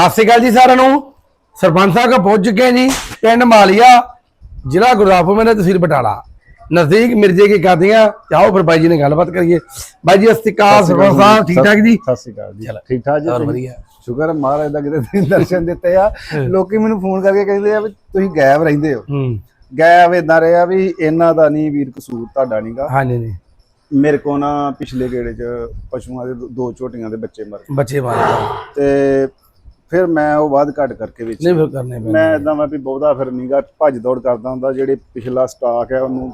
ਸਤਿ ਸ਼੍ਰੀ ਅਕਾਲ ਜੀ ਸਾਰਿਆਂ ਨੂੰ। ਸਰਪੰਚ ਸਾਹਿਬ ਕੋ ਪਹੁੰਚ ਚੁੱਕੇ ਜੀ ਪਿੰਡ ਮਾਲੀਆ ਜ਼ਿਲ੍ਹਾ ਗੁਰਦਾਸਪੁਰ ਮੇਂ ਤਹਿਸੀਲ ਬਟਾਲਾ। ਨਜ਼ਦੀਕ ਮਿਰਜੇ ਕੀ ਕਾਦੀਆਂ ਆਓ ਫਿਰ ਬਾਈ ਜੀ ਨੇ ਗੱਲਬਾਤ ਕਰੀਏ। ਬਾਈ ਜੀ ਅਸਤਿਕਾਰ ਸਰਪੰਚ ਸਾਹਿਬ ਠੀਕ ਠਾਕ ਜੀ? ਸਤਿ ਸ਼੍ਰੀ ਅਕਾਲ ਜੀ। ਠੀਕ ਠਾਕ ਜੀ ਹੋਰ? ਵਧੀਆ। ਸ਼ੁਕਰ ਹੈ ਮਹਾਰਾਜ ਦਾ ਕਿਤੇ ਦਰਸ਼ਨ ਦਿੱਤੇ ਆ। ਲੋਕੀ ਮੈਨੂੰ ਫੋਨ ਕਰਕੇ ਕਹਿੰਦੇ ਆ ਵੀ ਤੁਸੀਂ ਗਾਇਬ ਰਹਿੰਦੇ ਹੋ। ਹੂੰ। ਗਾਇਬ ਇਦਾਂ ਰਿਹਾ ਵੀ ਇਹਨਾਂ ਦਾ ਨਹੀਂ ਵੀਰ ਕਸੂਰ ਤੁਹਾਡਾ ਨਹੀਂਗਾ ਹਾਂਜੀ ਜੀ ਮੇਰੇ ਕੋ ਨਾ ਪਿਛਲੇ ਗੇੜੇ 'ਚ ਪਸ਼ੂਆਂ ਦੇ ਦੋ- ਝੋਟੀਆਂ ਦੇ ਬੱਚੇ ਮਰ ਗਏ। ਬੱਚੇ ਮਾਰੇ ਤੇ ਫਿਰ ਮੈਂ ਉਹ ਬਾਅਦ ਘੱਟ ਕਰਕੇ ਵਿੱਚ ਨਹੀਂ ਫਿਰ ਕਰਨੇ ਪੈਣੇ ਮੈਂ ਇਦਾਂ ਮੈਂ ਵੀ ਬਹੁਤਾ ਫਿਰ ਨਹੀਂਗਾ ਭੱਜ ਦੌੜ ਕਰਦਾ ਹੁੰਦਾ ਜਿਹੜੇ ਪਿਛਲਾ ਸਟਾਕ ਹੈ ਉਹਨੂੰ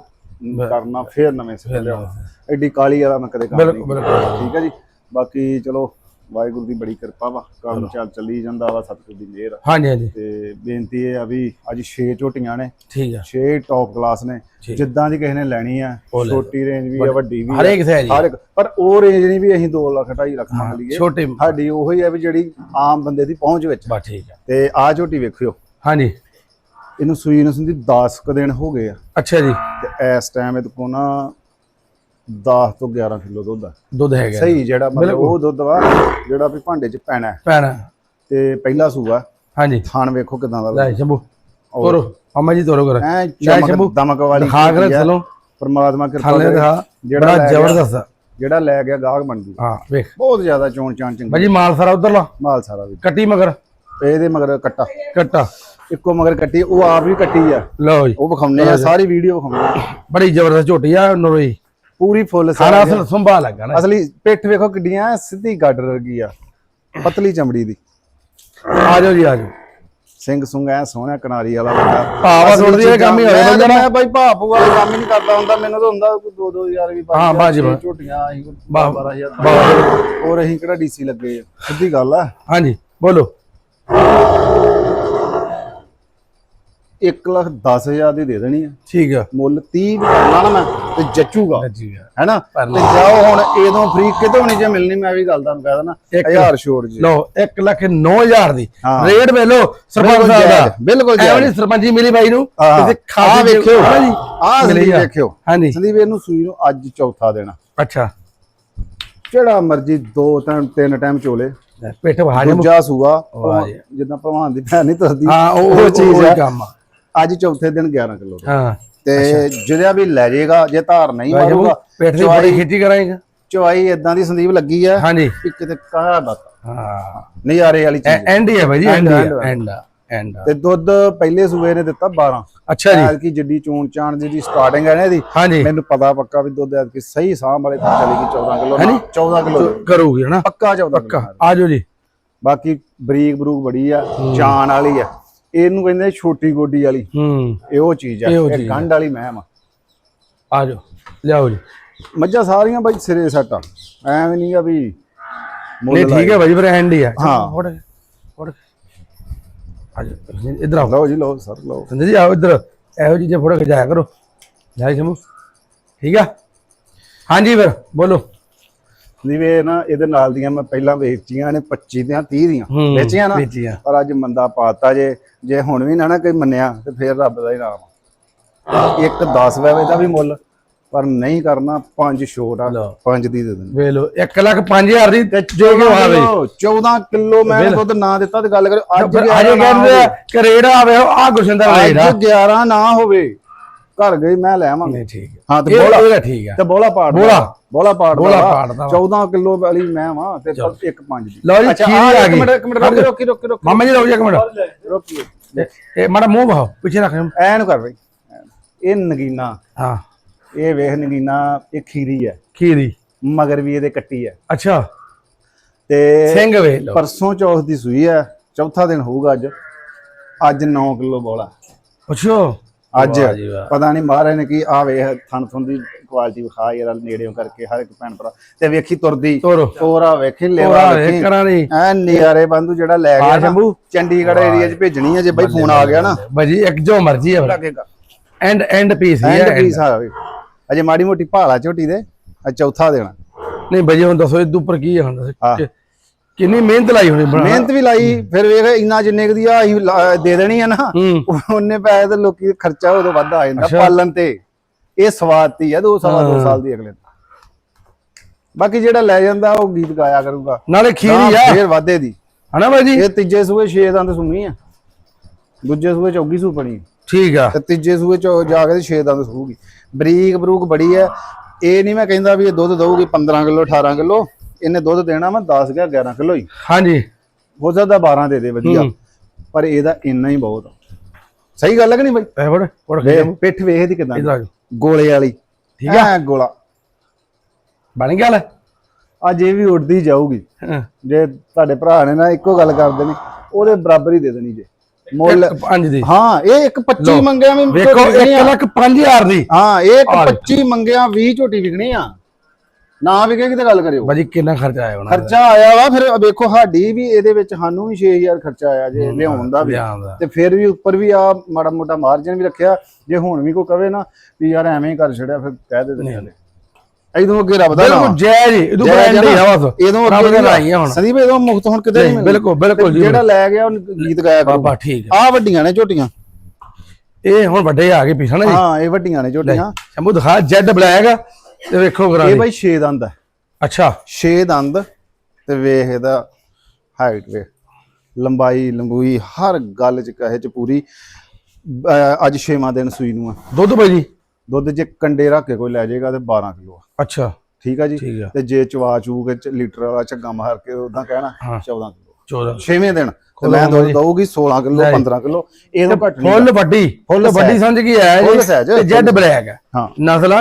ਕਰਨਾ ਫਿਰ ਨਵੇਂ ਸਿਰੇ ਲਿਆਉਣਾ ਐਡੀ ਕਾਲੀ ਵਾਲਾ ਮੈਂ ਕਦੇ ਕੰਮ ਨਹੀਂ ਬਿਲਕੁਲ। ਬਿਲਕੁਲ ਠੀਕ ਹੈ ਜੀ? ਬਾਕੀ ਚਲੋ ਵਾਹਿਗੁਰੂ ਦੀ ਬੜੀ ਕਿਰਪਾ ਵਾ ਕੰਮ ਚੱਲ। ਚੱਲੀ ਜਾਂਦਾ ਵਾ ਸਤਿਗੁਰ ਦੀ ਮਿਹਰ ਆ। ਹਾਂਜੀ ਹਾਂਜੀ। ਤੇ ਬੇਨਤੀ ਇਹ ਆ ਵੀ ਅੱਜ 6 ਝੋਟੀਆਂ ਨੇ ਠੀਕ ਆ। 6 ਟੌਪ ਕਲਾਸ ਨੇ। ਜਿੱਦਾਂ ਦੀ ਕਿਸੇ ਨੇ ਲੈਣੀ ਆ। ਛੋਟੀ ਰੇਂਜ ਵੀ ਆ ਵੱਡੀ ਵੀ ਆ ਹਰੇਕ ਸੇ ਜੀ ਹਰ ਇੱਕ ਪਰ ਉਹ ਰੇਂਜ ਨਹੀਂ ਵੀ ਅਸੀਂ 2 ਲੱਖ 2.5 ਲੱਖ ਮੰਗ ਲਈਏ। ਛੋਟੇ ਸਾਡੀ ਉਹੀ ਆ ਵੀ ਜਿਹੜੀ ਆਮ ਬੰਦੇ ਦੀ ਪਹੁੰਚ ਵਿੱਚ। ਬਾ ਠੀਕ ਆ। ਤੇ ਆ ਝੋਟੀ ਵੇਖਿਓ। ਹਾਂਜੀ। ਇਹਨੂੰ ਸੂਈ ਨੂੰ ਸੰਦੀ 10 ਕ ਦਿਨ ਹੋ ਗਏ ਆ। ਅੱਛਾ ਜੀ। ਤੇ ਇਸ ਟਾਈਮ ਕੋਲ ਨਾ 10 ਤੋਂ 11 ਕਿਲੋ ਦੁੱਧ ਆ। ਦੁੱਧ ਹੈਗਾ ਸਹੀ ਜਿਹੜਾ ਮਤਲਬ ਉਹ ਦੁੱਧ ਵਾ ਜਿਹੜਾ ਵੀ ਭਾਂਡੇ 'ਚ ਪੈਣਾ ਹੈ। ਭੈਣ ਤੇ ਪਹਿਲਾ ਸੂਆ ਹਾਂਜੀ। ਥਾਣ ਵੇਖੋ ਕਿਦਾਂ ਦਾ ਲੈ ਸ਼ੰਭੂ ਤੋਰੋ। ਅਮਾ ਜੀ ਤੋਰੋ ਕਰ। ਐ ਲੈ ਸ਼ੰਭੂ ਦਮਕ ਵਾਲੀ ਦਿਖਾ ਕਰ। ਚਲੋ ਪਰਮਾਤਮਾ ਕਿਰਪਾ ਕਰੇ। ਜਿਹੜਾ ਲੈ ਜ਼ਬਰਦਸਤ। ਜਿਹੜਾ ਲੈ ਗਿਆ ਗਾਹਕ ਬਣ ਜੂ। ਹਾਂ ਵੇਖ। ਬਹੁਤ ਜ਼ਿਆਦਾ ਚੋਣ ਚਾਣ ਚੰਗੀ। ਬਾਜੀ ਮਾਲ ਸਾਰਾ ਉਧਰਲਾ ਮਾਲ ਸਾਰਾ ਵੀ। ਕੱਟੀ ਮਗਰ। ਇਹਦੇ ਮਗਰ ਕੱਟਾ। ਕੱਟਾ। ਇੱਕੋ ਮਗਰ ਕੱਟੀ ਉਹ ਆਪ ਵੀ ਕੱਟੀ ਆ। ਲਓ ਜੀ। ਉਹ ਵਿਖਾਉਣੇ ਆ ਸਾਰੀ ਵੀਡੀਓ ਵਿਖਾਉਣੇ ਆ। ਬੜੀ ਜ਼ਬਰਦਸਤ ਝੋਟੀ ਆ ਨਰੋਈ। ਪੂਰੀ ਫੁੱਲ ਖਾਣਾ ਅਸਲ ਸੰਭਾ ਲੱਗਾ ਨਾ। ਅਸਲੀ ਪਿੱਠ ਵੇਖੋ ਕਿੱਡੀਆਂ ਸਿੱਧੀ ਗਾਡਰ ਵਰਗੀ ਆ ਪਤਲੀ ਚਮੜੀ ਦੀ। ਆ ਜਾਓ ਜੀ ਆ ਜਾਓ। ਸਿੰਘ ਸੁੰਗ ਐ ਸੋਹਣਾ ਕਨਾਰੀ ਵਾਲਾ ਬੰਦਾ। ਭਾਵਾ ਸੁੱਟਦੀ ਇਹ ਕੰਮ ਹੀ ਮੈਂ- ਬੰਦਾ। ਮੈਂ ਬਾਈ ਭਾਪੂ ਵਾਲਾ ਕੰਮ ਹੀ ਨਹੀਂ ਕਰਦਾ ਹੁੰਦਾ ਮੈਨੂੰ ਤਾਂ ਹੁੰਦਾ ਕੋਈ 2 2000 ਵੀ ਹਾਂ, ਬਾਜੀ। ਝੋਟੀਆਂ ਆਈ ਬਾ- 12000 ਹੋਰ ਅਸੀਂ ਕਿਹੜਾ ਡੀਸੀ ਲੱਗੇ ਸਿੱਧੀ ਗੱਲ ਆ। ਹਾਂਜੀ ਬੋਲੋ। 1 ਲੱਖ 10000 ਦੀ ਦੇ ਦੇਣੀ ਆ। ਠੀਕ ਆ। ਮੁੱਲ 30 ਵੀ ਕਰਨਾ ਨਾ ਮੈਂ। ਤੇ ਜੱਚੂਗਾ। ਜੀ ਹੈਨਾ? ਤੇ ਜਾਓ ਹੁਣ ਇਹਦੋਂ ਫ੍ਰੀ ਕਿਤੋਂ ਨਹੀਂ ਜੇ ਮਿਲਣੀ ਮੈਂ ਵੀ ਗੱਲ ਤੁਹਾਨੂੰ ਕਹਿ ਦਣਾ ਇੱਕ- 1000 ਛੋੜ ਜੀ। ਲਓ 1 ਲੱਖ 9000 ਦੀ। ਹਾਂ। ਰੇਟ ਵੇਲੋ ਸਰਪੰਚ ਸਾਹਿਬ ਦਾ। ਬਿਲਕੁਲ ਐਵੇਂ ਜਾਇਜ਼। ਨਹੀਂ ਸਰਪੰਚੀ ਮਿਲੀ ਬਾਈ ਨੂੰ ਖਾਤੇ ਚ- ਵੇਖਿਓ। ਹਨਾ ਜੀ ਆਹ ਆ। ਵੇਖਿਓ। ਹਾਂਜੀ। ਸੰਦੀਪ ਇਹਨੂੰ ਸੂਈ ਨੂੰ ਅੱਜ ਚੌਥਾ ਦੇਣਾ। ਅੱਛਾ। ਜਿਹੜਾ ਮਰਜ਼ੀ ਦੋ ਤਿੰਨ ਤਿੰਨ ਟਾਈਮ ਚੋਲੇ। ਪਿੱਠ ਵਹਾਜਮ ਦੂਜਾ ਸੂਆ ਜੀ। ਜਿੱਦਾਂ ਭਗਵਾਨ ਦੀ ਭੈਣ ਨਹੀਂ ਦੱਸਦੀ ਹਾਂ ਉਹ ਚੀਜ਼ ਆ। ਅੱਜ ਚੌਥੇ ਦਿਨ 11 ਕਿਲੋ ਹਾਂ। ਤੇ ਜਿਹੜਾ ਵੀ ਲੈ ਜਾਏਗਾ ਜੇ ਧਾਰ ਨਹੀਂ ਮਾਰੂਗਾ ਪਿੱਠ ਦੀ ਬੜੀ ਖੇਤੀ ਕਰਾਂਗਾ। ਚਵਾਈ ਇਦਾਂ ਦੀ ਸੰਦੀਪ ਲੱਗੀ ਆ ਹਾਂਜੀ। ਕਿਤੇ ਕਾਹ ਬਾਤ ਹਾਂ। ਨਜ਼ਾਰੇ ਵਾਲੀ ਚੀਜ਼ ਐਂਡ ਹੀ ਹੈ ਜੀ ਐਂਡ ਐਂਡ ਐਂਡ ਤੇ ਦੁੱਧ ਪਹਿਲੇ ਸੂਏ ਨੇ ਦਿੱਤਾ 12 ਅੱਛਾ ਜੀ। ਐਤਕੀ ਜਿੱਡੀ ਚੋਣ ਚਾਣ ਦੀ ਸਟਾਰਟਿੰਗ ਹੈ ਨਾ ਇਹਦੀ ਮੈਨੂੰ ਪਤਾ ਪੱਕਾ ਵੀ ਦੁੱਧ ਐਤਕੀ ਸਹੀ ਸਾਂਭ ਵਾਲੇ ਤਾਂ ਚਲੇਗੀ 14 ਕਿਲੋ ਹੈਨੀ? 14 ਕਿਲੋ ਕਰੂਗੀ ਹਨਾ ਪੱਕਾ 14 ਪੱਕਾ। ਕਿਲੋ ਆ ਜਾਓ ਜੀ। ਬਾਕੀ ਬਰੀਕ ਬਰੂਕ ਬੜੀ ਆ ਜਾਨ ਵਾਲੀ ਆ। ਇਹਨੂੰ ਕਹਿੰਦੇ ਛੋਟੀ ਗੋਡੀ ਵਾਲੀ। ਹੂੰ। ਇਹ ਉਹ ਚੀਜ਼ ਆ ਇਹ। ਗੰਢ ਵਾਲੀ ਮਹਿਮ ਆ। ਆ ਜਾਓ ਲਿਆਓ ਜੀ। ਮੱਝਾਂ ਸਾਰੀਆਂ ਬਾਈ ਸਿਰੇ ਸੱਟ ਆ। ਐਵੇਂ ਨਹੀਂ ਆ ਵੀ ਨਹੀਂ ਠੀਕ ਹੈ ਬਾਈ ਫਿਰ ਐਂਡ ਹੀ ਆ। ਹਾਂ। ਫੜ ਫੜ। ਇਧਰ ਆਓ। ਲਓ ਜੀ ਲਓ ਸਰ ਲਓ। ਸੰਜੇ ਜੀ ਆਓ ਇਧਰ। ਇਹੋ ਚੀਜ਼ਾਂ ਫੋਟੋ ਖਿਚਾਇਆ ਕਰੋ। ਲੈ ਸ਼ਮੂ ਠੀਕ ਆ? ਹਾਂਜੀ ਫਿਰ ਬੋਲੋ। ਨੀਵੇਂ ਨਾ ਇਹਦੇ ਨਾਲ ਦੀਆਂ ਮੈਂ ਪਹਿਲਾਂ ਵੇਚੀਆਂ ਨੇ 25 ਦੀਆਂ 30 ਦੀਆਂ ਵੇਚੀਆਂ ਨਾ ਵੇਚੀਆਂ। ਪਰ ਅੱਜ ਮੰਦਾ ਪਾਤਾ ਜੇ ਜੇ ਹੁਣ ਵੀ ਨਾ ਨਾ ਕੋਈ ਮੰਨਿਆ ਤੇ ਫੇਰ ਰੱਬ ਦਾ ਹੀ ਨਾਮ। ਇੱਕ 10 ਵੈਵੇ ਦਾ ਵੀ ਮੁੱਲ ਪਰ ਨਹੀਂ ਕਰਨਾ ਪੰਜ ਛੋਟ ਆ। ਪੰਜ ਦੀ ਦੇ ਦੇਣੀ ਵੇ ਲੋ 1 ਲੱਖ 5000 ਦੀ ਜੋ ਕਿ ਆਵੇ 14 ਕਿਲੋ ਮੈਂ ਦੁੱਧ ਨਾ ਦਿੱਤਾ ਤੇ ਗੱਲ ਕਰੋ ਅੱਜ ਫਿਰ 11 ਅਜੇ ਕਹਿੰਦੇ ਹੋਵੇ। ਆ ਕਿ ਰੇਟ ਆਵੇ ਆ ਗੁਸ਼ਨ ਦਾ ਅੱਜ 11 ਨਾ ਹੋਵੇ ਘਰ ਗਈ ਮੈਂ ਲੈ ਆਵਾਂਗਾ। ਨਹੀਂ ਠੀਕ ਹੈ। ਹਾਂ ਤੇ ਬੋਲਾ ਇਹਦਾ ਠੀਕ ਆ ਤੇ ਬੋਲਾ ਪਾੜ ਬੋਲਾ। ਬੋਲਾ ਪਾੜ ਬੋਲਾ ਪਾੜਦਾ ਵਾ। 14 ਕਿਲੋ ਵਾਲੀ ਮੈਂ ਵਾਂ ਤੇ ਪਰ ਇੱਕ ਪੰਜ ਦੀ। ਲਓ ਜੀ ਖੀਰ ਆ ਇੱਕ ਗਈ। ਮਿੰਟ ਇੱਕ ਮਿੰਟ ਰੋਕੀ ਰੋਕੀ ਰੋਕੀ ਰੋਕੀ। ਮਾਮਾ ਜੀ ਲਓ ਜੀ ਇੱਕ ਮਿੰਟ। ਰੋਕੀ ਇਹ- ਮਾੜਾ ਮੂੰਹ ਭਾਓ ਪਿੱਛੇ ਰੱਖ। ਐਨ ਕਰ ਬਈ। ਇਹ ਨਗੀਨਾ। ਹਾਂ। ਇਹ ਵੇਖ ਨਗੀਨਾ ਇਹ ਖੀਰੀ ਹੈ। ਖੀਰੀ। ਮਗਰ ਵੀ ਇਹਦੇ ਕੱਟੀ ਹੈ। ਅੱਛਾ। ਤੇ ਸਿੰਘ ਵੇ ਲੋ ਪਰਸੋਂ ਚੌਥ ਦੀ ਸੂਈ ਹੈ। ਚੌਥਾ ਦਿਨ ਹੋਊਗਾ ਅੱਜ। ਅੱਜ 9 ਕਿਲੋ ਬੋਲਾ। ਅੱਛਾ। ਅੱਜ। ਪਤਾ ਨਹੀਂ ਮਹਾਰਾਜ ਨੇ ਕੀ ਆ ਵੇਖ ਥਣ ਥਣ ਦੀ ਕੁਆਲਿਟੀ ਵਿਖਾ ਯਾਰ ਨੇੜਿਓਂ ਕਰਕੇ ਹਰ ਇੱਕ ਭੈਣ ਭਰਾ। ਤੇ ਵੇਖੀ ਤੁਰਦੀ ਤੋਰੋ। ਵੇਖੀ ਲੇਵਾ ਵੇਖੀ ਵੇਖ। ਕਰਾਂ ਨਹੀਂ ਐ ਨਿਆਰੇ ਬੰਦੂ ਜਿਹੜਾ ਲੈ ਗਿਆ ਸ਼ੰਭੂ। ਚੰਡੀਗੜ੍ਹ ਏਰੀਆ 'ਚ ਭੇਜਣੀ ਹੈ ਜੇ ਬਈ ਫੋਨ ਆ ਗਿਆ ਨਾ। ਬਾਜੀ ਇੱਕ ਜੋ ਮਰਜ਼ੀ ਹੈ ਲੱਗੇਗਾ ਐਂਡ ਐਂਡ ਪੀਸ ਹੀ ਐਂਡ ਪੀਸ ਆ ਵੇ। ਅਜੇ ਮਾੜੀ ਮੋਟੀ ਭਾਲਾ ਝੋਟੀ ਦੇ ਚੌਥਾ ਦੇਣਾ। ਨਹੀਂ ਬਾਜੀ ਹੁਣ ਦੱਸੋ ਇਹ ਉੱਪਰ ਕੀ ਹੈ ਹੁਣ? ਦੱਸੋ ਕਿੰਨੀ ਮਿਹਨਤ ਲਾਈ ਹੋਣੀ ਬਣਾ ਮਿਹਨਤ ਵੀ ਲਾਈ ਫਿਰ ਵੇਖ ਇੰਨਾ ਜਿੰਨੇ ਦੀ ਆ ਅਸੀਂ ਦੇ ਦੇਣੀ ਆ ਨਾ ਉਹਨੇ ਪੈਸੇ ਤੇ ਲੋਕੀ ਖਰਚਾ ਉਦੋਂ ਵੱਧ ਆ ਜਾਂਦਾ। ਪਾਲਣ ਤੇ। ਇਹ ਸਵਾਤੀ ਆ ਦੋ ਸਵਾ ਦੋ ਹਾਂ। ਸਾਲ ਦੀ ਅਗਲੇ। ਬਾਕੀ ਜਿਹੜਾ ਲੈ ਜਾਂਦਾ ਉਹ ਗੀਤ ਗਾਇਆ ਕਰੂਗਾ। ਨਾਲੇ ਖੀਰੀ ਆ। ਫੇਰ ਵਾਧੇ ਦੀ। ਹਨਾ ਬਾਈ ਜੀ? ਇਹ ਤੀਜੇ ਸੂਏ 6 ਦੰਦ ਸੁਣੀ ਆ। ਦੂਜੇ ਸੂਏ ਚੌਗੀ ਸੂ ਪਣੀ ਠੀਕ ਆ। ਤੇ ਤੀਜੇ ਸੂਏ ਚ ਜਾ ਕੇ 6 ਦੰਦ ਸੂਗੀ ਬਰੀਕ ਬਰੂਕ ਬੜੀ ਆ। ਇਹ ਨਹੀਂ ਮੈਂ ਕਹਿੰਦਾ ਵੀ ਇਹ ਦੁੱਧ ਦਊਗੀ 15 ਕਿਲੋ 18 ਕਿਲੋ। ਇਹਨੇ ਦੁੱਧ ਦੇਣਾ ਮੈਂ 10 ਗਿਆ 11 ਕਿਲੋ ਹੀ। ਹਾਂਜੀ। ਹੋ ਸਕਦਾ 12 ਦੇ ਦੇ ਵਧੀਆ। ਪਰ ਇਹਦਾ ਇੰਨਾ ਹੀ ਬਹੁਤ। ਸਹੀ ਗੱਲ ਹੈ ਕਿ ਨਹੀਂ ਬਾਈ? ਫੜ ਫੜ ਵੇਖ ਪਿੱਠ ਵੇਖ ਇਹਦੀ ਕਿਦਾਂ ਗੋਲੇ ਵਾਲੀ। ਠੀਕ ਹੈ ਗੋਲਾ। ਬਣ ਗਿਆ ਲੈ। ਅੱਜ ਇਹ ਵੀ ਉੱਡਦੀ ਜਾਊਗੀ। ਜੇ ਤੁਹਾਡੇ ਭਰਾ ਨੇ ਨਾ ਇੱਕੋ ਗੱਲ ਕਰਦੇ ਨੇ ਉਹਦੇ ਬਰਾਬਰ ਹੀ ਦੇ ਦੇਣੀ ਜੇ। ਮੁੱਲ ਇੱਕ ਪੰਜ ਦੀ। ਹਾਂ ਇਹ ਇੱਕ 25 ਮੰਗਿਆ ਵੀ ਵੇਖੋ ਝੋਟੀ ਵਿਕਣੀ 1 ਆ। ਲੱਖ 5000 ਦੀ। ਹਾਂ ਇਹ ਇੱਕ ਆ ਲੈ। 25 ਮੰਗਿਆ 20 ਝੋਟੀ ਵਿਕਣੀ ਆ। ਨਾ ਵਿਕੇ ਕਿਤੇ ਗੱਲ ਕਰਿਓ। ਬਾਜੀ ਕਿੰਨਾ ਖਰਚਾ ਆਇਆ ਉਹਨਾਂ ਦਾ? ਖਰਚਾ ਆਇਆ ਵਾ ਫਿਰ ਵੇਖੋ ਸਾਡੀ ਵੀ ਇਹਦੇ ਵਿੱਚ ਸਾਨੂੰ ਵੀ 6000 ਖਰਚਾ ਆਇਆ ਜੇ ਲਿਆਉਣ ਦਾ ਵੀ। ਤੇ ਫਿਰ ਵੀ ਉੱਪਰ ਵੀ ਆ ਮਾੜਾ ਮੋਟਾ ਮਾਰਜਨ ਵੀ ਰੱਖਿਆ। ਜੇ ਹੁਣ ਵੀ ਕੋਈ ਕਵੇ ਨਾ ਵੀ ਯਾਰ ਐਵੇਂ ਹੀ ਕਰ ਛੜਿਆ ਫਿਰ ਕਹਿ ਦੇ ਦੇ ਇਦੋਂ ਅੱਗੇ ਰੱਬ ਦਾ ਨਾਮ। ਬਿਲਕੁਲ ਜੈ ਜੀ ਇਹਦੋਂ ਜੈ ਬ੍ਰਾਂਡ ਹੀ। ਆ ਬਸ ਇਦੋਂ ਅੱਗੇ ਦਾ ਆ ਹੁਣ। ਸੰਦੀਪ ਇਦੋਂ ਮੁਕਤ ਹੁਣ ਕਿਤੇ ਨਹੀਂ। ਬਿਲਕੁਲ ਬਿਲਕੁਲ ਜੀ ਜਿਹੜਾ ਲੈ ਗਿਆ ਉਹ ਗੀਤ ਗਾਇਆ ਕਰੂ। ਬਾਬਾ ਠੀਕ ਆ ਵੱਡੀਆਂ ਨੇ ਝੋਟੀਆਂ। ਇਹ ਹੁਣ ਵੱਡੇ ਆ ਗਏ ਪਿਛਣਾ ਜੀ। ਹਾਂ ਇਹ ਵੱਡੀਆਂ ਨੇ ਝੋਟੀਆਂ। ਸ਼ੰਭੂ ਦਿਖਾ ਜੈਡ ਬਲੈਕ। ਤੇ ਵੇਖੋ ਕਰਾ ਇਹ ਬਾਈ 6 ਦੰਦ ਹੈ ਅੱਛਾ। 6 ਦੰਦ ਤੇ ਵੇਖ ਇਹਦਾ ਹਾਈਟ ਵੇਖ। ਲੰਬਾਈ ਲੰਬੂਈ ਹਰ ਗੱਲ ਚ ਕਹੇ ਚ ਪੂਰੀ। ਅੱਜ 6ਵਾਂ ਦਿਨ ਸੂਈ ਨੂੰ ਆ। ਦੁੱਧ ਬਾਈ ਜੀ? ਦੁੱਧ ਜੇ ਕੰਡੇ ਰੱਖ ਕੇ ਕੋਈ ਲੈ ਜਾਏਗਾ ਤੇ 12 ਕਿਲੋ ਆ। ਅੱਛਾ। ਠੀਕ ਆ ਜੀ? ਤੇ ਜੇ ਚਵਾ ਚੂ ਕੇ ਲੀਟਰ ਵਾਲਾ ਝੱਗਾ ਮਾਰ ਕੇ ਉਦਾਂ ਕਹਿਣਾ ਹਾਂ। 14 ਕਿਲੋ। 14 ਛੇਵੇਂ ਦਿਨ ਤੇ ਮੈਂ ਦੁੱਧ। ਦਊਗੀ 16 ਕਿਲੋ ਲੈ ਜੀ। 15 ਕਿਲੋ। ਘੱਟ ਨਹੀਂ ਫੁੱਲ ਵੱਡੀ ਫੁੱਲ। ਵੱਡੀ ਸਮਝ ਆਇਆ Full ਜੀ ਤੇ ਜੈਡ ਬਲੈਕ ਹੈ। ਹਾਂ। ਨਸਲ ਆ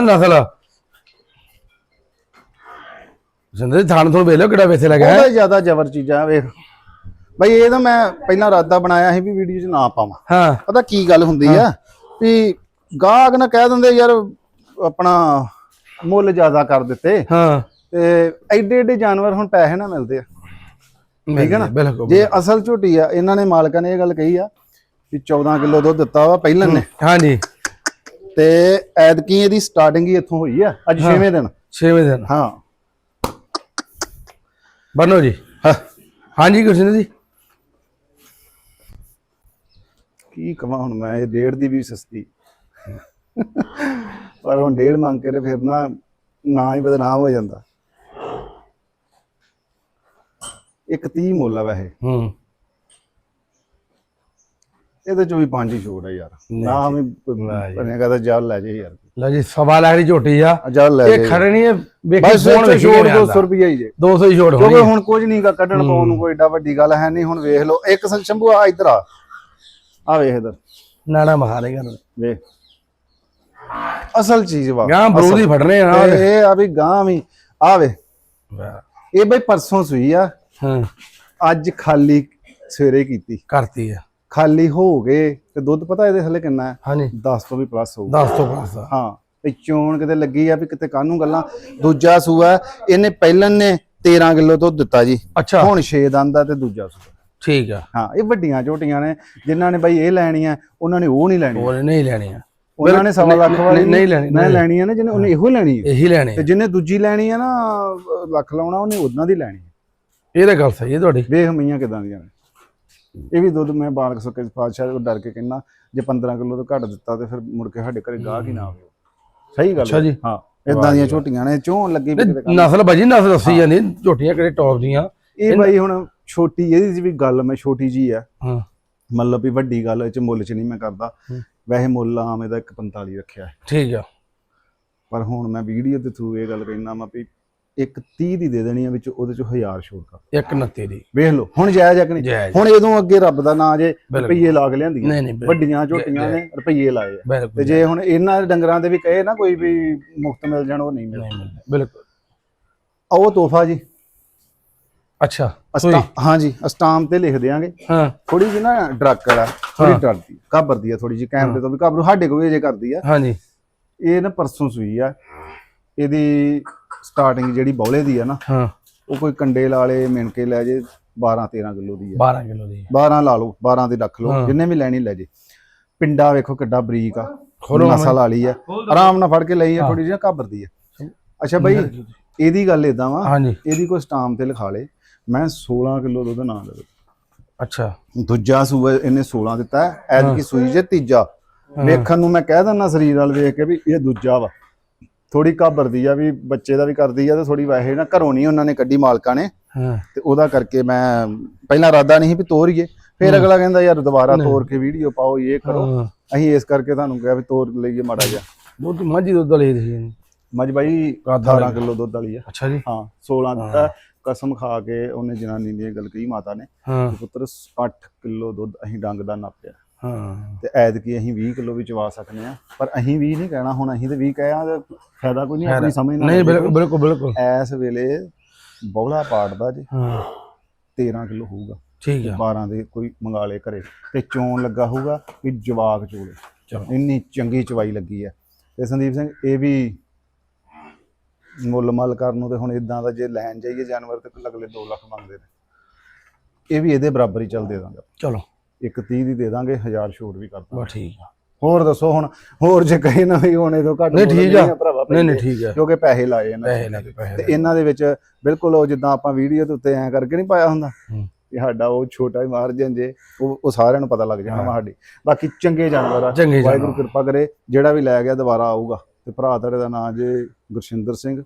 ਨਸਲ ਜਿੰਦੇ ਥਾਣ ਤੋਂ ਵੇਖ ਲਓ ਕਿਹੜਾ ਵੇਥੇ ਲੱਗਾ ਹੈ। ਉਹਦਾ ਜ਼ਿਆਦਾ ਜ਼ਬਰ ਚੀਜ਼ਾਂ ਵੇਖ। ਬਈ ਇਹ ਤਾਂ ਮੈਂ ਪਹਿਲਾਂ ਇਰਾਦਾ ਬਣਾਇਆ ਸੀ ਵੀ ਵੀਡੀਓ 'ਚ ਨਾ ਪਾਵਾਂ। ਹਾਂ। ਪਤਾ ਕੀ ਗੱਲ ਹੁੰਦੀ ਆ? ਵੀ ਗਾਹਕ ਨਾ ਕਹਿ ਦਿੰਦੇ ਯਾਰ ਆਪਣਾ ਮੁੱਲ ਜ਼ਿਆਦਾ ਕਰ ਦਿੱਤੇ। ਹਾਂ। ਤੇ ਐਡੇ ਐਡੇ ਜਾਨਵਰ ਹੁਣ ਪੈਸੇ ਨਾ ਮਿਲਦੇ ਆ। ਠੀਕ ਹੈ ਨਾ? ਬਿਲਕੁਲ ਜੇ ਅਸਲ ਝੋਟੀ ਆ ਇਹਨਾਂ ਨੇ ਮਾਲਕਾਂ ਨੇ ਇਹ ਗੱਲ ਕਹੀ ਆ ਵੀ 14 ਕਿਲੋ ਦੁੱਧ ਦਿੱਤਾ ਵਾ ਪਹਿਲਾਂ ਨੇ। ਹਾਂਜੀ। ਤੇ ਐਦਕੀ ਇਹਦੀ ਸਟਾਰਟਿੰਗ ਹੀ ਇੱਥੋਂ ਹੋਈ ਆ ਅੱਜ 6ਵੇਂ ਦਿਨ। 6ਵੇਂ ਦਿਨ। ਹਾਂ। ਬਨੋ ਜੀ। ਹਾਂ। ਹਾਂਜੀ ਗੁਰਜਿੰਦਰ ਜੀ। ਕੀ ਕਵਾਂ ਹੁਣ ਮੈਂ ਇਹ ਡੇਢ ਦੀ ਵੀ ਸਸਤੀ। ਪਰ ਹੁਣ ਡੇਢ ਮੰਗ ਕੇ ਤੇ ਫਿਰ ਨਾ ਨਾ ਹੀ ਬਦਨਾਮ ਹੋ ਜਾਂਦਾ। ਇੱਕ 30 ਮੁੱਲ ਆ ਵੈਸੇ। ਹੂੰ। ਇਹਦੇ ਚੋਂ ਵੀ ਪੰਜ ਹੀ ਛੋੜ ਆ ਯਾਰ। ਨਾ ਵੀ ਜੀ। ਬਣੇਗਾ ਤਾਂ ਜਲ ਲੈ ਜੇ ਯਾਰ। ਲਓ ਜੀ ਸਵਾ ਲੱਖ ਦੀ ਝੋਟੀ ਆ। ਲੈ ਇਹ ਖੜੇ ਨਹੀਂ ਵੇਖੀ ਬਸ ਫੋਨ ਵੇਖੀ ਛੋੜ ਛੋੜ 200 ਰੁਪਏ ਹੀ ਜੇ। 200 ਹੀ ਛੋੜ ਕਿਉਂਕਿ ਹੋਣੀ ਹੁਣ ਕੁਝ ਨਹੀਂ ਗਾ ਕੱਢਣ ਪਾਉਣ ਨੂੰ ਕੋਈ ਏਡਾ ਵੱਡੀ ਗੱਲ ਹੈ ਨਹੀਂ। ਹੁਣ ਵੇਖ ਲਓ ਇੱਕ ਸੰ ਸ਼ੰਭੂ ਆ ਇੱਧਰ ਆ। ਆ ਵੇਖ ਇੱਧਰ। ਨਾਣਾ ਕਰ ਵੇਖ। ਅਸਲ ਚੀਜ਼ ਵਾ। ਗਾਂ ਬਰੂਦ ਹੀ ਫੜਨੇ ਆ ਇਹ ਆ ਵੀ ਗਾਂ ਵੀ। ਆ ਵੇ। ਇਹ ਬਈ ਪਰਸੋਂ ਸੂਈ ਆ। ਹਾਂ। ਅੱਜ ਖਾਲੀ ਸਵੇਰੇ ਕੀਤੀ। ਕਰਤੀ ਆ। ਖਾਲੀ ਹੋ ਗਏ ਤੇ ਦੁੱਧ ਪਤਾ ਇਹਦੇ ਥੱਲੇ ਕਿੰਨਾ ਹੈ? ਹਾਂਜੀ। 10 ਤੋਂ ਵੀ ਪਲੱਸ ਹੋਊ 10 ਤੋਂ ਪਲੱਸ ਆ। ਹਾਂ ਤੇ ਚੋਣ ਕਿਤੇ ਲੱਗੀ ਆ ਵੀ ਕਿਤੇ ਕਾਹਨੂੰ ਗੱਲਾਂ। ਦੂਜਾ ਸੂਆ ਇਹਨੇ ਪਹਿਲਨ ਨੇ 13 ਕਿਲੋ ਦੁੱਧ ਦਿੱਤਾ ਜੀ। ਅੱਛਾ। ਹੁਣ 6 ਦੰਦ ਆ ਤੇ ਦੂਜਾ ਸੂਆ। ਠੀਕ ਆ। ਹਾਂ ਇਹ ਵੱਡੀਆਂ ਝੋਟੀਆਂ ਨੇ ਜਿਨ੍ਹਾਂ ਨੇ ਬਈ ਇਹ ਲੈਣੀਆਂ ਉਹਨਾਂ ਨੇ ਉਹ ਨਹੀਂ ਲੈਣੀ ਉਹ ਨਹੀਂ ਲੈਣੀ ਆ ਉਹਨਾਂ ਨੇ ਸਵਾ ਲੱਖ ਵਾਲੀ ਨਹੀਂ- ਲੈਣੀ, ਮੈਂ ਨਹੀਂ ਲੈਣੀਆਂ ਨੇ ਜਿਹਨੇ ਉਹਨੇ ਇਹੋ ਲੈਣੀ ਹੈ ਇਹੀ ਲੈਣੇ ਤੇ ਜਿਹਨੇ ਦੂਜੀ ਲੈਣੀ ਹੈ ਨਾ ਲੱਖ ਲਾਉਣਾ ਉਹਨੇ ਉਹਨਾਂ ਦੀ ਲੈਣੀ ਹੈ ਇਹ ਤਾਂ ਗੱਲ ਸਹੀ ਹੈ ਤੁਹਾਡੀ। ਵੇਖ ਮਈਆਂ ਕਿਦਾਂ ਦੀਆਂ ਨੇ। ਇਹ ਵੀ ਦੁੱਧ ਮੈਂ ਬਾਲਕ ਸੁੱਕੇ ਪਾਤਸ਼ਾਹ ਤੋਂ ਡਰ ਕੇ ਕਹਿੰਦਾ ਜੇ 15 ਕਿਲੋ ਤੋਂ ਘੱਟ ਦਿੱਤਾ ਤੇ ਫਿਰ ਮੁੜ ਕੇ ਸਾਡੇ ਘਰੇ ਗਾਹਕ ਹੀ ਨਾ ਆਵੇ। ਸਹੀ ਗੱਲ ਅੱਛਾ ਹੈ। ਜੀ। ਹਾਂ ਇਦਾਂ ਦੀਆਂ ਝੋਟੀਆਂ ਨੇ ਚੋਂ ਲੱਗੀ। ਨਸਲ ਭਾਜੀ ਨਸਲ ਦੱਸੀ ਜਾਂਦੀ ਝੋਟੀਆਂ ਕਿਹੜੇ ਟੌਪ ਦੀਆਂ। ਇਹ ਬਾਈ ਹੁਣ ਛੋਟੀ ਇਹਦੀ ਵੀ ਗੱਲ ਮੈਂ ਛੋਟੀ ਜੀ ਆ। ਹਾਂ। ਮਤਲਬ ਵੀ ਵੱਡੀ ਗੱਲ ਇਹ ਚ ਮੁੱਲ ਚ ਨਹੀਂ ਮੈਂ ਕਰਦਾ। ਵੈਸੇ ਮੁੱਲ ਆਮ ਇਹਦਾ 145 ਰੱਖਿਆ। ਹੈ ਠੀਕ ਆ। ਪਰ ਹੁਣ ਮੈਂ ਵੀਡੀਓ ਦੇ ਥਰੂ ਇਹ ਗੱਲ ਕਹਿਣਾ ਮੈਂ ਵੀ ਇੱਕ 30 ਦੀ ਦੇ ਦੇਣੀ ਆ ਵਿੱਚ ਉਹਦੇ ਚ 1000 ਛੋੜ ਕਰ। ਇੱਕ ਨੱਤੇ ਦੀ। ਵੇਖ ਲਓ ਹੁਣ ਜਾਇਜ਼ ਆ ਕਿ ਨਹੀਂ। ਹੁਣ ਇਹਦੋਂ ਅੱਗੇ ਰੱਬ ਦਾ ਨਾਂ ਜੇ। ਰੁਪਈਏ ਲਾ ਕੇ ਲਿਆਂਦੀਆਂ। ਨਹੀਂ ਨਹੀਂ ਬਿਲਕੁਲ। ਵੱਡੀਆਂ ਝੋਟੀਆਂ ਨੇ ਰੁਪਈਏ ਲਾਏ ਤੇ ਜੇ ਹੁਣ ਇਹਨਾਂ ਡੰਗਰਾਂ ਦੇ ਵੀ ਕਹੇ ਨਾ ਕੋਈ ਵੀ ਮੁਫਤ ਮਿਲ ਜਾਣ ਉਹ ਨਹੀਂ ਮਿਲਦਾ। ਬਿਲਕੁਲ। ਉਹ ਤੋਹਫਾ ਜੀ। ਅੱਛਾ ਅਸਟਾ ਹਾਂਜੀ ਅਸਟਾਮ ਤੇ ਲਿਖ ਦਿਆਂਗੇ। ਹਾਂ। ਥੋੜੀ ਜਿਹੀ ਨਾ ਡਰੱਕਰ ਆ ਥੋੜੀ ਡਰਦੀ ਕਾਬਰਦੀ ਆ ਥੋੜੀ ਜਿਹੀ ਕੈਮ ਦੇ ਤੋਂ ਵੀ ਕਾਬਰੂ ਸਾਡੇ ਕੋਲ ਵੀ ਅਜੇ ਕਰਦੀ ਆ। ਹਾਂਜੀ ਇਹ ਨਾ ਪਰਸੋਂ ਸੂਈ ਆ। ਇਹਦੀ ਸਟਾਰਟਿੰਗ ਜਿਹੜੀ ਬੌਲੇ ਦੀ ਆ ਨਾ ਹਾਂ। ਉਹ ਕੋਈ ਕੰਡੇ ਲਾਲੇ ਮਿਣ ਕੇ ਲੈ ਜੇ 12 13 ਕਿਲੋ ਦੀ ਆ। 12 ਕਿਲੋ ਦੀ 12 ਲਾ ਲਓ 12 ਦੀ ਰੱਖ ਲਓ। ਜਿੰਨੇ ਵੀ ਲੈਣੀ ਲੈ ਜੇ। ਪਿੰਡਾ ਵੇਖੋ ਕਿੱਡਾ ਬਰੀਕ ਆ ਖੋਲੋ ਨਸਲ ਵਾਲੀ ਆ। ਆਰਾਮ ਨਾਲ ਫੜ ਕੇ ਲਈ ਆ ਥੋੜੀ ਜਿਹੀ ਕਾਬਰਦੀ ਆ। ਅੱਛਾ ਬਾਈ ਇਹਦੀ ਗੱਲ ਇਦਾਂ ਵਾ ਇਹਦੀ ਕੋਈ ਸਟਾਮ ਤੇ ਲਿਖਾ ਲੇ ਮੈਂ 16 ਕਿਲੋ ਦੁੱਧ ਨਾ ਲਵੇ ਅੱਛਾ। ਦੂਜਾ ਸੂਆ ਇਹਨੇ 16 ਦਿੱਤਾ ਐਦ ਕੀ ਸੂਈ ਜੇ ਤੀਜਾ। ਵੇਖਣ ਨੂੰ ਮੈਂ ਕਹਿ ਦਿੰਦਾ ਸਰੀਰ ਨਾਲ ਵੇਖ ਕੇ ਵੀ ਇਹ ਦੂਜਾ ਵਾ। ਥੋੜੀ ਕਾਬਰਦੀ ਆ ਵੀ ਬੱਚੇ ਦਾ ਵੀ ਕਰਦੀ ਆ ਤੇ ਥੋੜੀ ਵੈਸੇ ਨਾ ਘਰੋਂ ਨਹੀਂ ਉਹਨਾਂ ਨੇ ਕੱਢੀ ਮਾਲਕਾਂ ਨੇ। ਹਾਂ। ਤੇ ਉਹਦਾ ਕਰਕੇ ਮੈਂ ਪਹਿਲਾਂ ਇਰਾਦਾ ਨਹੀਂ ਸੀ ਵੀ ਤੋਰੀਏ ਫਿਰ ਅਗਲਾ ਕਹਿੰਦਾ ਯਾਰ ਦੁਬਾਰਾ ਤੋਰ ਕੇ ਵੀਡੀਓ ਪਾਓ ਇਹ ਕਰੋ। ਅਸੀਂ ਇਸ ਕਰਕੇ ਤੁਹਾਨੂੰ ਕਿਹਾ ਵੀ ਤੋਰ ਲਈਏ ਮਾੜਾ ਜਿਹਾ। ਦੁੱਧ ਮਾਝੀ ਦੁੱਧ ਵਾਲੀ ਸੀ ਮੱਝ ਬਾਈ ਕਾਦ 18 ਕਿਲੋ ਦੁੱਧ ਵਾਲੀ ਆ। ਅੱਛਾ ਜੀ। ਹਾਂ 16 ਦਿੱਤਾ ਕਸਮ ਖਾ ਕੇ ਉਹਨੇ ਜਨਾਨੀ ਦੀ ਇਹ ਗੱਲ ਕਹੀ ਮਾਤਾ ਨੇ। ਪੁੱਤਰ 8 ਕਿਲੋ ਦੁੱਧ ਅਸੀਂ ਡੰਗ ਦਾ ਨਾਪਿਆ। ਹਾਂ। ਤੇ ਐਤਕੀ ਅਸੀਂ 20 ਕਿਲੋ ਵੀ ਚਵਾ ਸਕਦੇ ਆ। ਪਰ ਅਸੀਂ 20 ਨਹੀਂ ਕਹਿਣਾ ਹੁਣ ਅਸੀਂ ਤੇ 20 ਕਹਿਆ ਤੇ ਫਾਇਦਾ ਕੋਈ ਨਹੀਂ ਆਪਣੀ ਸਮਝ ਨਾਲ ਨਹੀਂ ਬਿਲਕੁਲ ਬਿਲਕੁਲ ਬਿਲਕੁਲ। ਇਸ ਵੇਲੇ ਬੌਲਾ ਪਾੜਦਾ ਜੀ ਹਾਂ। 13 ਕਿਲੋ ਹੋਊਗਾ। ਠੀਕ ਆ। 12 ਦੇ ਕੋਈ ਮੰਗਾ ਲੇ ਘਰੇ। ਤੇ ਚੋਣ ਲੱਗਾ ਹੋਊਗਾ ਕਿ ਜਵਾਕ ਚੋਲੇ। ਚਲੋ। ਇੰਨੀ ਚੰਗੀ ਚਵਾਈ ਲੱਗੀ ਆ। ਤੇ ਸੰਦੀਪ ਸਿੰਘ ਇਹ ਵੀ ਮੁੱਲ ਮਲ ਕਰਨ ਨੂੰ ਤੇ ਹੁਣ ਇਦਾਂ ਦਾ ਜੇ ਲੈਣ ਜਾਈਏ ਜਾਨਵਰ ਤੇ ਅਗਲੇ 2 ਲੱਖ ਮੰਗਦੇ ਨੇ। ਇਹ ਵੀ ਇਹਦੇ ਬਰਾਬਰ ਹੀ ਚੱਲ ਦੇ ਦਾਂਗੇ। ਚਲੋ। ਇੱਕ 30 ਦੀ ਦੇ ਦਾਂਗੇ 1000 ਛੋਟ ਵੀ ਕਰ ਦਾਂਗੇ। ਬਸ ਠੀਕ ਆ। ਹੋਰ ਦੱਸੋ ਹੁਣ ਹੋਰ ਜੇ ਕਹੇ ਨਾ ਵੀ ਹੁਣ ਇਹਦੋਂ ਘੱਟ ਨਹੀਂ ਠੀਕ ਆ। ਨਹੀਂ ਨਹੀਂ ਠੀਕ ਆ। ਕਿਉਂਕਿ ਪੈਸੇ ਲਾਏ ਇਹਨਾਂ ਨੇ। ਪੈਸੇ ਪੈਸੇ ਤੇ। ਇਹਨਾਂ ਦੇ ਵਿੱਚ ਬਿਲਕੁਲ ਉਹ ਜਿੱਦਾਂ ਆਪਾਂ ਵੀਡੀਓ ਦੇ ਉੱਤੇ ਐਂ ਕਰਕੇ ਨਹੀਂ ਪਾਇਆ ਹੁੰਦਾ। ਕਿ ਸਾਡਾ ਉਹ ਛੋਟਾ ਹੀ ਮਾਰਜਨ ਜੇ ਉਹ ਉਹ ਸਾਰਿਆਂ ਨੂੰ ਪਤਾ ਲੱਗ ਜਾਣਾ ਵਾ ਸਾਡੀ। ਬਾਕੀ ਚੰਗੇ ਜਾਨਵਰ ਆ। ਵਾਹਿਗੁਰੂ ਕਿਰਪਾ ਕਰੇ ਜਿਹੜਾ ਵੀ ਲੈ ਗਿਆ ਦੁਬਾਰਾ ਆਊਗਾ। ਤੇ ਭਰਾ ਤੁਹਾਡੇ ਦਾ ਨਾਮ ਜੇ ਗੁਰਸ਼ਿੰਦਰ ਸਿੰਘ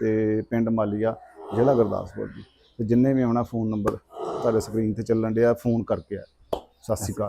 ਤੇ ਪਿੰਡ ਮਾਲੀਆ ਜ਼ਿਲ੍ਹਾ ਗੁਰਦਾਸਪੁਰ ਜੀ। ਤੇ ਜਿੰਨੇ ਵੀ ਆਉਣਾ ਫੋਨ ਨੰਬਰ ਤੁਹਾਡੇ ਸਕਰੀਨ ਤੇ ਚੱਲਣ ਡਿਆ ਫੋਨ ਕਰਕੇ ਆ। ਸਤਿ ਸ਼੍ਰੀ ਅਕਾਲ।